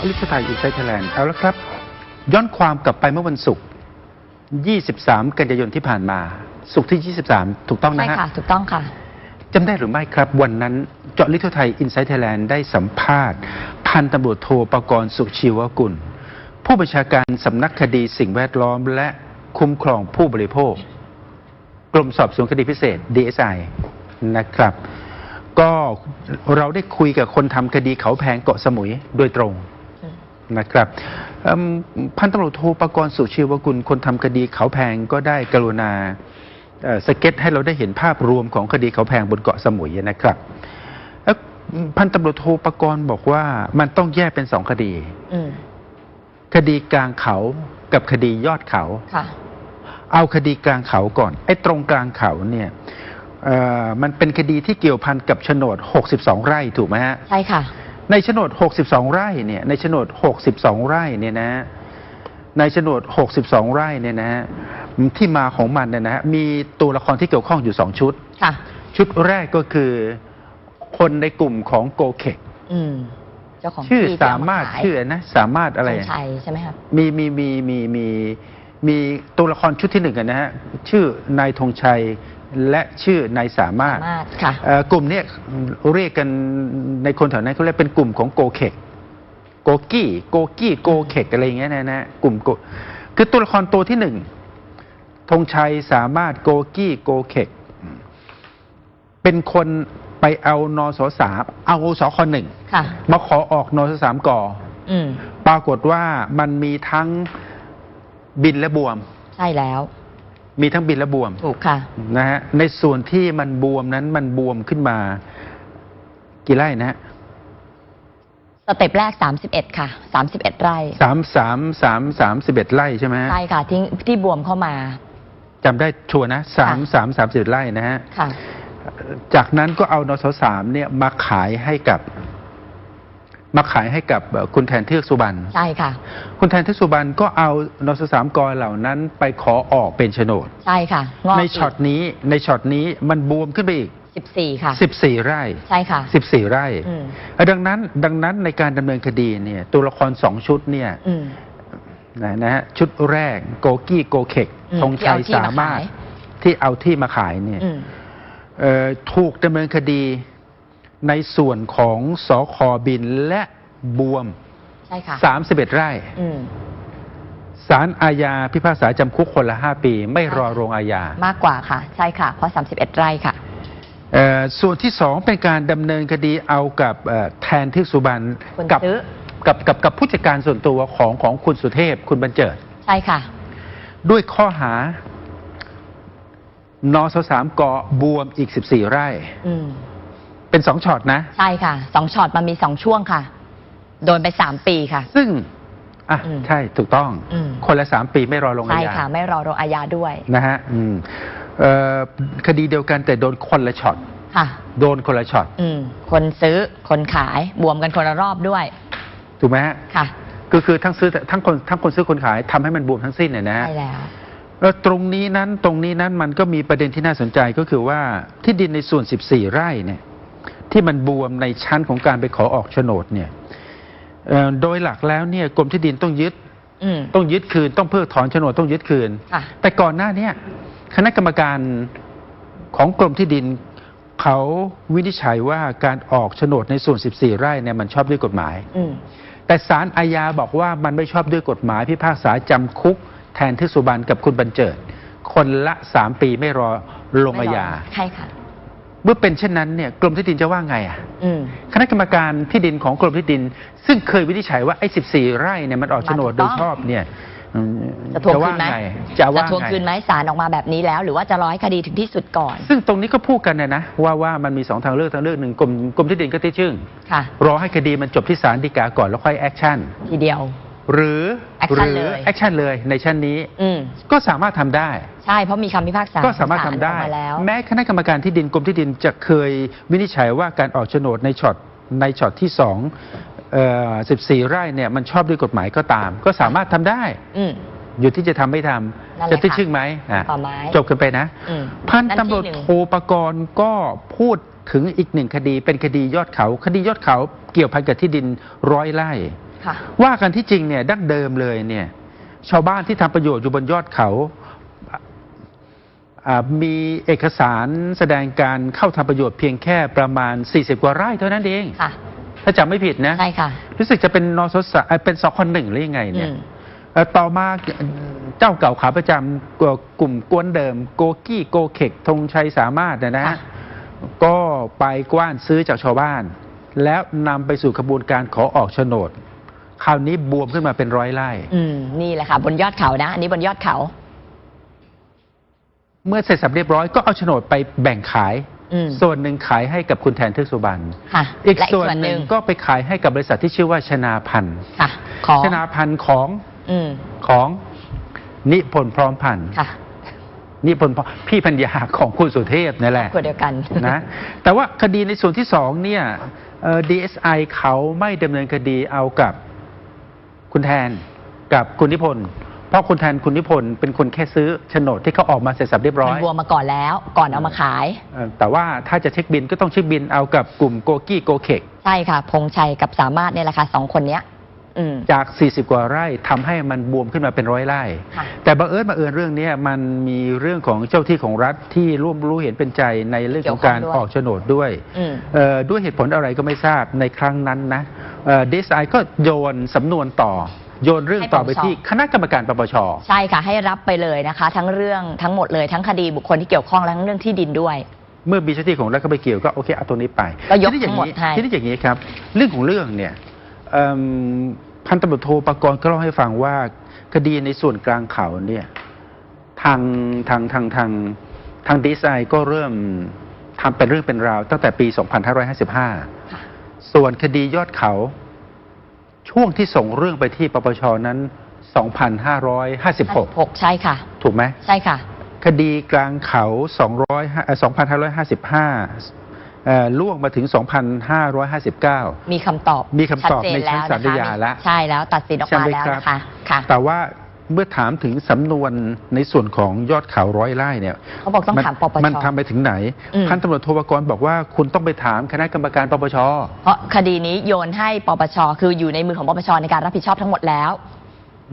าะลึกไทยอินไซต์ไทยแลนด์เอาละครับ ย้อนความกลับไปเมื่อวันศุกร์ 23 กันยายนที่ผ่านมาศุกร์ที่ 23 ถูกต้องใช่นะฮะค่ะ ถูกต้องค่ะจำได้หรือไม่ครับ วันนั้นเจาะลึกทั่วไทยอินไซต์ไทยแลนด์ได้สัมภาษณ์ พันตำรวจโทปกรณ์สุชีวกุล ผู้บัญชาการสำนักคดีสิ่งแวดล้อม และคุ้มครองผู้บริโภค กรมสอบสวนคดีพิเศษ DSI นะครับ ก็เราได้คุยกับคนทำคดีเขาแพงเกาะสมุยโดยตรงอืม นะครับเอิ่มพันตำรวจโทปกรณ์สุชีวกุลคนทำคดีเขาแพงก็ได้กรุณาเอ่อสเก็ตให้เราได้เห็นภาพรวมของคดีเขาแพงบนเกาะสมุยนะครับแล้วพันตำรวจโทปกรณ์บอกว่ามันต้องแยกเป็นสองคดีอืมคดีกลางเขากับคดียอดเขาค่ะเอาคดีกลางเขาก่อน ไอ้ตรงกลางเขาเนี่ยเอ่อมันเป็นคดีที่เกี่ยวพันกับโฉนด 62 ไร่ถูกไหมฮะ ใช่ค่ะ ในโฉนด 62 ไร่เนี่ยในโฉนด 62 ไร่เนี่ยนะในโฉนด 62 ไร่เนี่ยนะฮะที่มาของมันเนี่ยนะฮะมีตัวละครที่เกี่ยวข้องอยู่2ชุดค่ะชุดแรกก็คือคนในกลุ่มของโกเคกอืมเจ้าของชื่อที่ที่สาเอมารถขยชื่อนะสามารถอะไรธงชัยใช่ไหมครับมีมีมีมีมีมีตัวละครชุดที่หนึ่งอะนะฮะชื่อนายธงชัย และชื่อนายสามารถสามารถค่ะเอ่อกลุ่มเนี้ยเรียกกันในคนแถวนั้นเขาเรียกเป็นกลุ่มของโกเคกโกกี้โกกี้โกเคกอะไรอย่างเงี้ยนะนะกลุ่มโกคือตัวละครตัวที่หนึ่งธงชัยสามารถโกกี้โกเคกเป็นคนไปเอานสสามเอาสคหนึ่งค่ะมาขอออกนสสามกออืมปรากฏว่ามันมีทั้งบินและบวม ใช่แล้ว มีทั้งบินและบวมถูกค่ะ นะฮะในส่วนที่มันบวมนั้นมันบวมขึ้นมา กี่ไร่นะฮะสเต็ปแรก 31 ค่ะ 31 ไร่สามสามสามสามสิบเอ็ดไร่ใช่ไหมฮะใช่ค่ะที่ที่บวมเข้ามา จำได้ชัวร์นะสามสามสามสิบไร่นะฮะค่ะ จากนั้นก็เอานสสามเนี่ยมาขายให้กับ มาขายให้กับเอ่อคุณแทนเทือกสุบรรณใช่ค่ะ คุณแทนเทือกสุบรรณก็เอานสสามกอเหล่านั้นไปขอออกเป็นโฉนด ใช่ค่ะงอกในช็อตนี้ในช็อตนี้มันบวมขึ้นไปอีก 14 ค่ะ 14 ไร่ใช่ค่ะ 14 ไร่อืมเอ่อดังนั้นดังนั้นในการดำเนินคดีเนี่ยตัวละครสองชุดเนี่ยอืมนะนะฮะชุดแรกโกกี้โกเคกอืมธงชัยที่เอาที่สามารถมาขายที่เอาที่มาขายเนี่ยอืมเอ่อถูกดำเนินคดี ในส่วนของสอคอบินและบวม ใช่ค่ะ31 ไร่อืมศาลอาญาพิพากษาจำคุกคนละ 5 ปี ไม่รอโรงอาญามากกว่าค่ะ ใช่ค่ะ เพราะ 31 ไร่ค่ะ เอ่อส่วนที่สองเป็นการดำเนินคดีเอากับเอ่อแทนที่สุบรรณคนกัซื้อ กับกับกับผู้จัดการส่วนตัวของของคุณสุเทพคุณบรรเจิด ใช่ค่ะ ด้วยข้อหานสสามกบวมอีก 14 ไร่ อืม เป็นสองช็อตนะ ใช่ค่ะสองช็อตมันมีสองช่วงค่ะ โดนไปสามปีค่ะ ซึ่ง อะ อืมใช่ถูกต้อง อืม คนละสามปีไม่รอลงอาใช่ญาค่ะ ไม่รอโรงอาญาด้วยนะฮะอืมเอ่อคดีเดียวกันแต่โดนคนละช็อตค่ะ โดนคนละช็อตอืม คนซื้อคนขายบวมกันคนละรอบด้วยถูกไหมฮะค่ะคือคือทั้งซื้อทั้งคนทั้งคนซื้อคนขายทำให้มันบวมทั้งสิ้นเนี่ยนะฮะ ใช่แล้ว แล้วตรงนี้นั้นตรงนี้นั้นมันก็มีประเด็นที่น่าสนใจก็คือว่าที่ดินในส่วน 14 ไร่เนี่ย ที่มันบวมในชั้นของการไปขอออกโฉนดเนี่ยเอ่อโดยหลักแล้วเนี่ยกรมที่ดินต้องยึดอืมต้องยึดคืนต้องเพิกถอนโฉนดต้องยึดคืนค่ะแต่ก่อนหน้าเนี้คณะกรรมการของกรมที่ดินเขาวินิจฉัยว่าการออกโฉนดในส่วน 14 ไร่เนี่ยมันชอบด้วยกฎหมายอืมแต่ศาลอาญาบอกว่ามันไม่ชอบด้วยกฎหมายพิพากษาจำคุก แทนที่สุบรรณกับคุณบรรเจิด คนละสามปีไม่รอลงอาญาใช่ค่ะ เมื่อเป็นเช่นนั้นเนี่ยกรมที่ดินจะว่าไงอะอืม คณะกรรมการที่ดินของกรมที่ดิน ซึ่งเคยวินิจฉัยว่าไอ้14ไร่เนี่ยมันออกโฉนดมาถูกโดต้ยองชอบเนี่ยอืมจะทวงคืนไหมว่าไงจะว่าทวงไง คืนไหมศาลออกมาแบบนี้แล้ว หรือว่าจะรอให้คดีถึงที่สุดก่อน ซึ่งตรงนี้ก็พูดกันนะนะว่าว่ามันมีสองทางเลือกทางเลือกหนึ่งกรมกรมที่ดินก็ที่ชึ่งค่ะ รอให้คดีมันจบที่ศาลฎีกาก่อนแล้วค่อยแอคชั่น ทีเดียว หรือ Action หรืเลย แอคชั่นเลยในชั้นนี้ อืมก็สามารถทำได้ ใช่เพราะมีคำพิพากษาก็สามารถทำได้ศลออกมาแล้ว แม้คณะกรรมการที่ดินกรมที่ดินจะเคยวินิจฉัยว่าการออกโฉนดในช็อตในช็อตที่สองเอ่อ14 ไร่เนี่ยมันชอบด้วยกฎหมายก็ตาม ก็สามารถทำได้ อืม อยู่ที่จะทำไม่ทนั่นำแหละจะที่ค่ะชึ่งไหมอะป่าไม้จบกันไปนะ อืมพันนั่นตำรวจที่หนึ่ง โทปกรณ์ก็พูดถึงอีกหนึ่งคดีเป็นคดียอดเขา คดียอดเขาเกี่ยวพันกับที่ดินร้อยไร่ค่ะ ว่ากันที่จริงเนี่ยดั้งเดิมเลยเนี่ย ชาวบ้านที่ทำประโยชน์อยู่บนยอดเขาอ่ามีเอกสารแสดงการเข้าทำประโยชน์เพียงแค่ประมาณ 40 กว่าไร่เท่านั้นเองค่ะถ้าจำไม่ผิดนะใช่ค่ะรู้สึกจะเป็นนสสเอ่อเป็นสคหนึ่งหรือยังไงอืเนี่ยมเอ่อต่อมาเจ้าเก่าขาประจำกลุ่มกวนเดิม โกกี้โกเขกธงชัยสามารถนะนะค่ะก็ไปกว้านซื้อจากชาวบ้าน แล้วนำไปสู่กระบวนการขอออกโฉนด คราวนี้บวมขึ้นมาเป็นร้อยไร่อืมนี่แหละค่ะ บนยอดเขานะ อันนี้บนยอดเขา เมื่อเสร็จสับเรียบร้อยก็เอาโฉนดไปแบ่งขาย อืมส่วนหนึ่งขายให้กับคุณแทนทึกสุบันค่ะอีกและส่วนหนึ่งก็ไปขายให้กับบริษัทที่ชื่อว่าชนาพันธ์ค่ะ ของชนาพันธ์ของอืมของนิพนธ์พร้อมพันธ์ ค่ะนิพนธ์พร้อมพี่พัญญาของคุณสุเทพนั่นแหละคนเดียวกัน นะแต่ว่าคดีในส่วนที่สองเนี่ยเอ่อ DSI เขาไม่ดำเนินคดีเอากับ คุณแทนกับคุณนิพนธ์เพราะคุณแทนคุณนิพนธ์เป็นคนแค่ซื้อโฉนดที่เขาออกมาเสร็จสับเรียบร้อมันยบวมมาก่อนแล้ว ก่อนเอามาขาย เอ่อแต่ว่าถ้าจะเช็คบินก็ต้องเช็คบินเอากับกลุ่มโกกี้โกเคก ใช่ค่ะ พงชัยกับสามารถเนี่ยแหละค่ะสองคนเนี้ยอืม จาก 40 กว่าไร่ทำให้มันบวมขึ้นมาเป็นร้อยไร่ค่ะแต่บังเอิญบังเอิญเรื่องเนี้ยมันมีเรื่องของเจ้าที่ของรัฐที่ร่วมรู้เห็นเป็นใจในเรื่องของการเกี่ยวข้องด้วยออกโฉนดด้วยอืมเอ่อด้วยเหตุผลอะไรก็ไม่ทราบในครั้งนั้นนะดีไซน์ก็โยนสำนวนต่อโยนเรื่องต่อไปให้ปปชที่คณะกรรมการปปช ใช่ค่ะ ให้รับไปเลยนะคะ ทั้งเรื่องทั้งหมดเลยทั้งคดีบุคคลที่เกี่ยวข้องและทั้งเรื่องที่ดินด้วย เมื่อมีเจ้าที่ของรัฐเข้าไปเกี่ยวก็โอเคเอาตัวนี้ไปก็ยกทีนี้อย่างนี้ทั้งหมดให้ทีนี้อย่างนี้ครับ เรื่องของเรื่องเนี่ยเอิ่ม พันตำรวจโทปกรณ์ก็เล่าให้ฟังว่าคดีในส่วนกลางเขาเนี่ยทางทางทางทางทางดีไซน์ก็เริ่มทำเป็นเรื่องเป็นราว ตั้งแต่ปี 2555 ส่วนคดียอดเขาช่วงที่ส่งเรื่องไปที่ปปชนั้น 2556หกใช่ค่ะ ถูกไหมใช่ค่ะ คดีกลางเขา 200เอ่อ2555เอ่อ ล่วงมาถึง 2559 มีคำตอบมีคำตอบชัดเจในชั้นศาลฎีกาแล้วใช่แล้วตัดสินออกใช่มาไหมแล้วครับนะคะค่ะแต่ว่าเมื่อถามถึงสำนวนในส่วนของยอดเขาร้อยไร่เนี่ยเขาบอกต้องมันถามปปชมันทำไปถึงไหนอืมพันตำรวจโทปกรณ์บอกว่าคุณต้องไปถามคณะกรรมการปปชเพราะคดีนี้โยนให้ปปชคืออยู่ในมือของปปชในการรับผิดชอบทั้งหมดแล้ว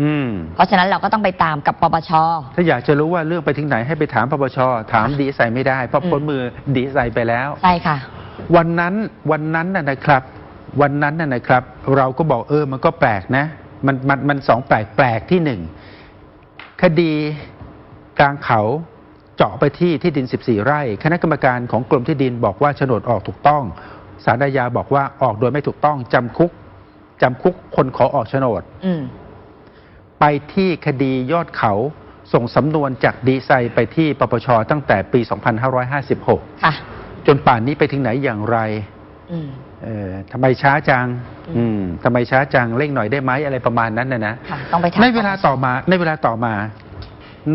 อืม เพราะฉะนั้นเราก็ต้องไปตามกับปปช ถ้าอยากจะรู้ว่าเรื่องไปถึงไหนให้ไปถามปปช ถามดีไซน์ไม่ได้เพราะอืม พ้นมือดีไซน์ไปแล้ว ใช่ค่ะ วันนั้นวันนั้นน่ะนะครับ วันนั้นน่ะนะครับ เราก็บอกเออมันก็แปลกนะ มันมันมันสองแปลกแปลกที่หนึ่งคดีกลางเขาเจาะไปที่ที่ดิน 14 ไร่ คณะกรรมการของกรมที่ดินบอกว่าโฉนดออกถูกต้องสารอาญาบอกว่าออกโดยไม่ถูกต้องจำคุกจำคุกคนขอออกโฉนด อืม ไปที่คดียอดเขาส่งสำนวนจากดีไซน์ไปที่ปปชตั้งแต่ปี 2556 ค่ะ จนป่านนี้ไปถึงไหนอย่างไรอืม เออทำไมช้าจังอืมอืมทำไมช้าจังเร่งหน่อยได้ไหมอะไรประมาณนั้นนะนะค่ะต้องไปถาม ในเวลาต่อมาในเวลาต่อมา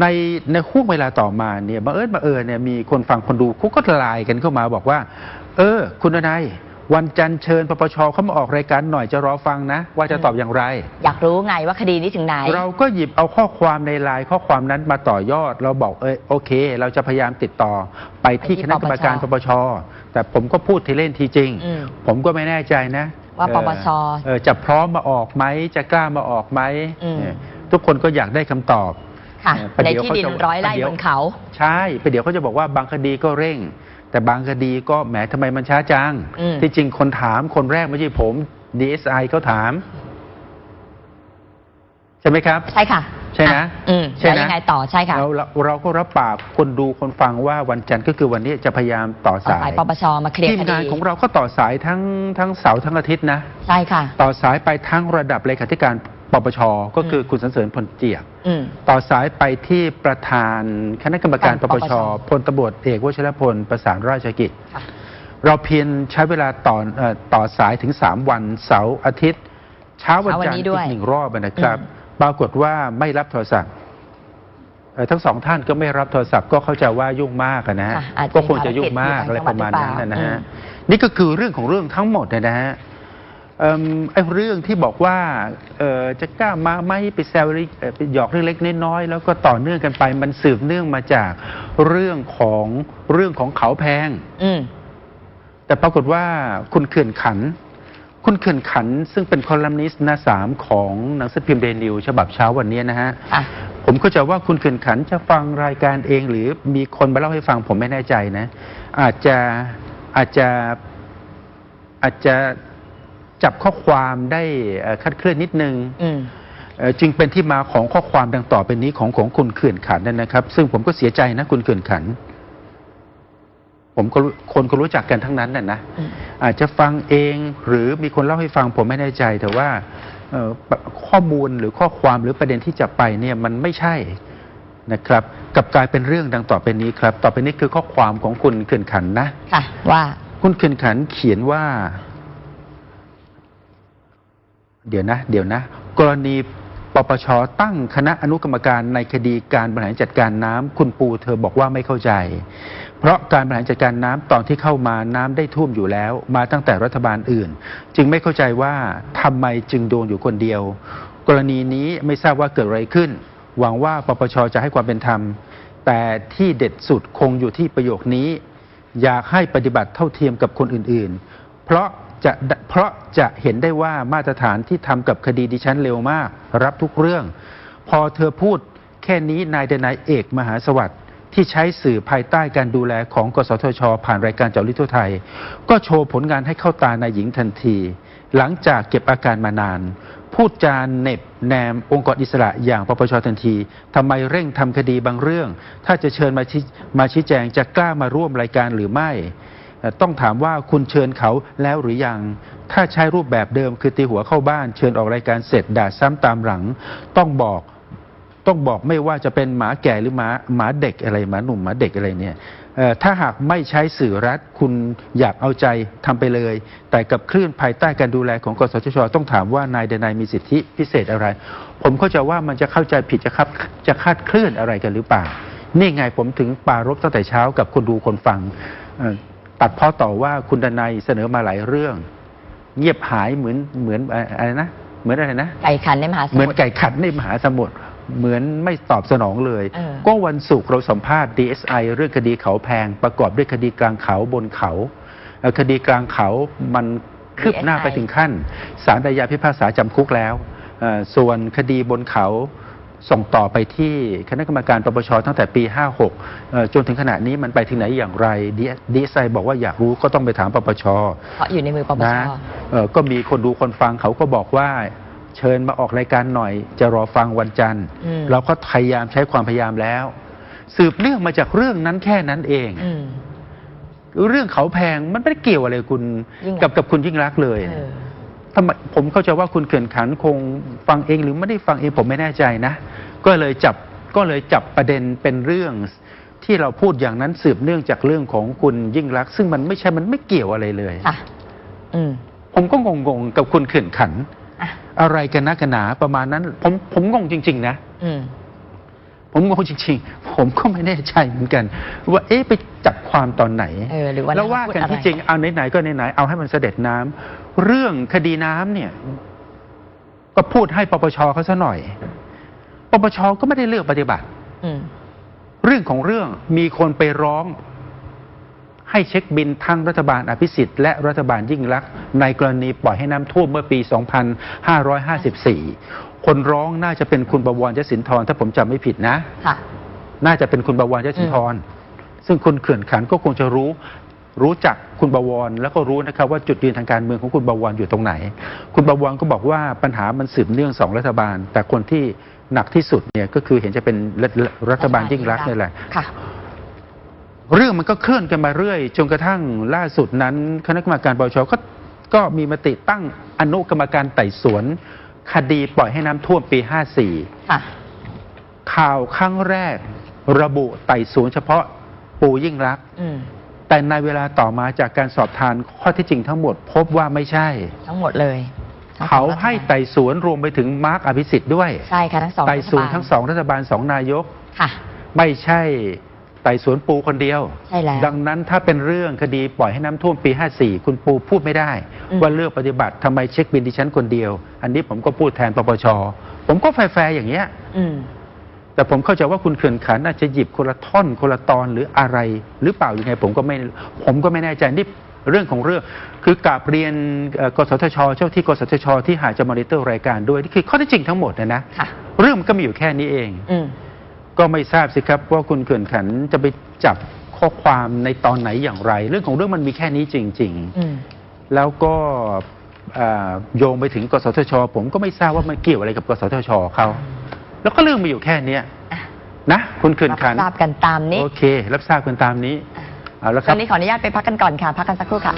ในในห่วงเวลาต่อมาเนี่ยบังเอิญบังเอิญเนี่ยมีคนฟังคนดูเขาก็ไลน์กันเข้ามาบอกว่า เออ คุณนาย วันจันทร์เชิญปปชเข้ามาออกรายการหน่อยจะรอฟังนะ ว่าจะตอบอย่างไร อยากรู้ไงว่าคดีนี้ถึงไหน เราก็หยิบเอาข้อความในไลน์ข้อความนั้นมาต่อยอด เราบอกเออโอเค เราจะพยายามติดต่อไปที่ไปที่คณะกรรมการปปปปชชแต่ผมก็พูดทีเล่นทีจริงอืมผมก็ไม่แน่ใจนะว่าเอ่อปปชเอ่อจะพร้อมมาออกไหมจะกล้ามาออกไหมอืมเอ่อทุกคนก็อยากได้คำตอบค่ะเออประในเดี๋ยวที่เขาดินจะร้อยไร่ประเดี๋ยวบนเขา ใช่ไปเดี๋ยวเขาจะบอกว่าบางคดีก็เร่ง แต่บางคดีก็แหมทำไมมันช้าจัง อืม ที่จริงคนถามคนแรกไม่ใช่ผม DSI เขาถาม ใช่ไหมครับ ใช่ค่ะใช่นะอ่อืมใช่นะแล้วยังไงต่อใช่ค่ะเราเราเราก็รับปากคนดูคนฟังว่าวันจันทร์ก็คือวันนี้จะพยายามต่อต่อสาสายยปปชมาเคลียร์ทีมคงานดีของเราก็ต่อสายทั้งทั้งเสาร์ทั้งอาทิตย์นะ ใช่ค่ะ ต่อสายไปทั้งระดับเลขาธิการ ปปชก็คือคุณสันเสริญพลเจียกอืมต่อสายไปที่ประธานคณะกรรมการปปปปชชพลตำรวจเอกวชิรพลประสานราชกิจค่ะเราเพียงใช้เวลาต่อเอ่อต่อสายถึง 3 วันเสาร์อาทิตย์ เช้าวันเช้าวันจันทนี้ร์ด้อีวยกหนึ่งรอบนะครับอืมปรากฏว่าไม่รับโทรศัพท์เอ่อทั้งสองท่านก็ไม่รับโทรศัพท์ก็เข้าใจว่ายุ่งมากอะนะฮะค่ะอาจจะก็คงจะยุ่งมากมีอะไรภารกิจประมาณนั้นนะนะอยู่ฮะต่างจังหวัดหรือเปล่านี่ก็คือเรื่องของเรื่องทั้งหมดเนี่ยนะฮะ เอิ่มไอ้เรื่องที่บอกว่าเอ่อจะกล้ามาไหมไปแซวเล็กเอ่อไปหยอกเล็กๆน้อยๆแล้วก็ต่อเนื่องกันไปมันสืบเนื่องมาจากเรื่องของเรื่องของเขาแพง อืม แต่ปรากฏว่าคุณเขื่อนขัน คุณเขื่อนขันธ์ซึ่งเป็นคอลัมนิสต์หน้าสามของหนังสือพิมพ์เดนิวฉบับเช้าวันนี้นะฮะค่ะ ผมเข้าใจว่าคุณเขื่อนขันธ์จะฟังรายการเองหรือมีคนมาเล่าให้ฟังผมไม่แน่ใจนะ อาจจะอาจจะอาจจะ จับข้อความได้เอ่อคลาดเคลื่อนนิดนึงอืมเอ่อจึงเป็นที่มาของข้อความดังต่อไปนี้ของของคุณเขื่อนขันธ์นั่นนะครับ ซึ่งผมก็เสียใจนะคุณเขื่อนขันธ์ผมก็รู้คนก็รู้จักกันทั้งนั้นน่ะนะอืมอาจจะฟังเองหรือมีคนเล่าให้ฟังผมไม่แน่ใจ แต่ว่าเอ่อปะข้อมูลหรือข้อความหรือประเด็นที่จะไปเนี่ยมันไม่ใช่นะครับกลับกลายเป็นเรื่องดังต่อไปนี้ครับ ต่อไปนี้คือข้อความของคุณเขื่อนขันธ์นะค่ะว่าคุณเขื่อนขันธ์เขียนว่า เดี๋ยวนะ เดี๋ยวนะ กรณีปปชตั้งคณะอนุกรรมการในคดีการบริหารจัดการน้ำคุณปูเธอบอกว่าไม่เข้าใจ เพราะการบริหารจัดการน้ำตอนที่เข้ามาน้ำได้ท่วมอยู่แล้ว มาตั้งแต่รัฐบาลอื่น จึงไม่เข้าใจว่าทำไมจึงโดนอยู่คนเดียว กรณีนี้ไม่ทราบว่าเกิดอะไรขึ้น หวังว่าปปชจะให้ความเป็นธรรม แต่ที่เด็ดสุดคงอยู่ที่ประโยคนี้ อยากให้ปฏิบัติเท่าเทียมกับคนอื่น ๆ เพราะ จะเพราะจะเห็นได้ว่ามาตรฐานที่ทำกับคดีดิฉันเร็วมาก รับทุกเรื่อง พอเธอพูดแค่นี้นายเดนายเอกมหาสวัสดิ์ที่ใช้สื่อภายใต้การดูแลของกสทช ผ่านรายการเจาะลิทั่วไทย ก็โชว์ผลงานให้เข้าตานายหญิงทันที หลังจากเก็บอาการมานาน พูดจาเน็บแนมองค์กรอิสระอย่างปปชทันทีทำไมเร่งทำคดีบางเรื่อง ถ้าจะเชิญมาชี้มาชี้แจงจะกล้ามาร่วมรายการหรือไม่ ต้องถามว่าคุณเชิญเขาแล้วหรือยัง ถ้าใช้รูปแบบเดิมคือตีหัวเข้าบ้าน เชิญออกรายการเสร็จด่าซ้ำตามหลัง ต้องบอกต้องบอกไม่ว่าจะเป็นหมาแก่หรือหมาหมาเด็กอะไรหมาหนุ่มหมาเด็กอะไรเนี่ยถ้าหากไม่ใช้สื่อรัฐคุณอยากเอาใจทำไปเลย แต่กับคลื่นภายใต้การดูแลของกสทช ต้องถามว่านายเดนายมีสิทธิพิเศษอะไร ผมเข้าใจว่ามันจะเข้าใจผิดจะคับจะคาดเคลื่อนอะไรกันหรือเปล่า นี่ไงผมถึงปารบตั้งแต่เช้ากับคนดูคนฟัง ตัดเพ้อต่อว่าคุณดนายเสนอมาหลายเรื่อง เงียบหายเหมือนเหมือนเอ่ออะไรนะเหมือนอะไรนะไก่ขันในมหาสเหมือนมุทรไก่ขันในมหาสมุทรเหมือนไม่ตอบสนองเลยเออก็วันศุกร์เราสัมภาษณ์ DSI เรื่องคดีเขาแพง ประกอบด้วยคดีกลางเขาบนเขาเอ่อคดีกลางเขามันคืบหน้าไปถึงขั้นศาลอาญาพิพากษาจำคุกแล้วเอ่อส่วนคดีบนเขา ส่งต่อไปที่คณะกรรมการปปชตั้งแต่ปี 56เอ่อจนถึงขณะนี้มันไปถึงไหนอย่างไร DSI บอกว่าอยากรู้ก็ต้องไปถามปปชเพราะอยู่ในมือปปชนะเอ่อก็มีคนดูคนฟังเขาก็บอกว่าเชิญมาออกรายการหน่อย จะรอฟังวันจันทร์อืมเราก็พยายามใช้ความพยายามแล้ว สืบเรื่องมาจากเรื่องนั้นแค่นั้นเองอืมเรื่องเขาแพงมันไม่ได้เกี่ยวอะไรคุณยิ่งรักษณ์กับกับคุณยิ่งรักษณ์เลยเออ ทำไมผมเข้าใจว่าคุณเขื่อนขันธ์คงฟังเองหรือไม่ได้ฟังเองผมไม่แน่ใจนะ ก็เลยจับก็เลยจับประเด็นเป็นเรื่องที่เราพูดอย่างนั้นสืบเนื่องจากเรื่องของคุณยิ่งรักษณ์ซึ่งมันไม่ใช่มันไม่เกี่ยวอะไรเลยค่ะ อืม ผมก็งงๆกับคุณเขื่อนขันธ์อะ อะไรกันนะกันหนาประมาณนั้น ผมผมงงจริง ๆ นะ อืม ผมงงจริงๆ ผมก็ไม่แน่ใจเหมือนกัน ว่าเอ๊ะไปจับความตอนไหนเออหรือว่าแล้วว่ากันพูดอะไรที่จริงเอาไหนๆก็ไหนๆเอาให้มันเสด็จน้ำเรื่องคดีน้ำเนี่ย ก็พูดให้ปปชเขาซะหน่อยปปชก็ไม่ได้เลือกปฏิบัติอืมเรื่องของเรื่องมีคนไปร้อง ให้เช็คบินทั้งรัฐบาลอภิสิทธิ์และรัฐบาลยิ่งรักษณ์ในกรณีปล่อยให้น้ำท่วมเมื่อปี 2554 คนร้องน่าจะเป็นคุณประวรยศินทร์ถ้าผมจำไม่ผิดนะค่ะน่าจะเป็นคุณบวรยศินทร ซึ่งคุณเขื่อนขันธ์ก็คงจะรู้รู้จักคุณบวรแล้วก็รู้นะครับว่าจุดยืนทางการเมืองของคุณบวรอยู่ตรงไหน คุณบวรก็บอกว่าปัญหามันสืบเนื่องสองรัฐบาล แต่คนที่หนักที่สุดเนี่ยก็คือเห็นจะเป็นรัฐรัฐบาลยิ่งรักษณ์นี่แหละค่ะ เรื่องมันก็เคลื่อนกันมาเรื่อย จนกระทั่งล่าสุดนั้น คณะกรรมการปปชก็ก็มีมติตั้งอนุกรรมการไต่สวน คดีปล่อยให้น้ำท่วมปี54ค่ะข่าวครั้งแรก ระบุไต่สวนเฉพาะปูยิ่งรักษณ์อืม แต่ในเวลาต่อมาจากการสอบทานข้อที่จริงทั้งหมดพบว่าไม่ใช่ ทั้งหมดเลยทั้งสองเขาให้รัฐบาลไต่สวนรวมไปถึงมาร์กอภิสิทธิ์ด้วย ใช่ค่ะทั้งสองไต่สวนรัฐบาลทั้งสองรัฐบาลสองนายก ค่ะ ไม่ใช่ ไต่สวนปูคนเดียว ใช่แล้วดังนั้นถ้าเป็นเรื่องคดีปล่อยให้น้ำท่วมปี 54 คุณปูพูดไม่ได้ อืม ว่าเลือกปฏิบัติทำไมเช็คบินดิฉันคนเดียว อันนี้ผมก็พูดแทนปปช ผมก็แฟร์ๆอย่างเงี้ย อืม แต่ผมเข้าใจว่าคุณเขื่อนขันธ์น่าจะหยิบคนละท่อนคนละตอนหรืออะไร หรือเปล่ายังไง ผมก็ไม่ผมก็ไม่แน่ใจนี่เรื่องของเรื่อง คือกราบเรียนเอ่อกสทช เจ้าที่กสทช ที่หาจะมอนิเตอร์รายการด้วยนี่คือข้อเท็จจริงทั้งหมดนะนะค่ะ เรื่องมันก็มีอยู่แค่นี้เอง อืม ก็ไม่ทราบสิครับว่าคุณเขื่อนขันจะไปจับข้อความในตอนไหนอย่างไร เรื่องของเรื่องมันมีแค่นี้จริง อืม ๆ แล้วก็อ่าโยงไปถึงกสทช ผมก็ไม่ทราบว่ามันเกี่ยวอะไรกับกสทชเขาแล้วก็เรื่องมีอยู่แค่เนี้ยอะ นะ คุณเขื่อนขันรับทราบกันตามนี้โอเค รับทราบกันตามนี้เอาละคตรัอบนนี้ขออนุญาตไปพักกันก่อนค่ะ พักกันสักครู่ค่ะ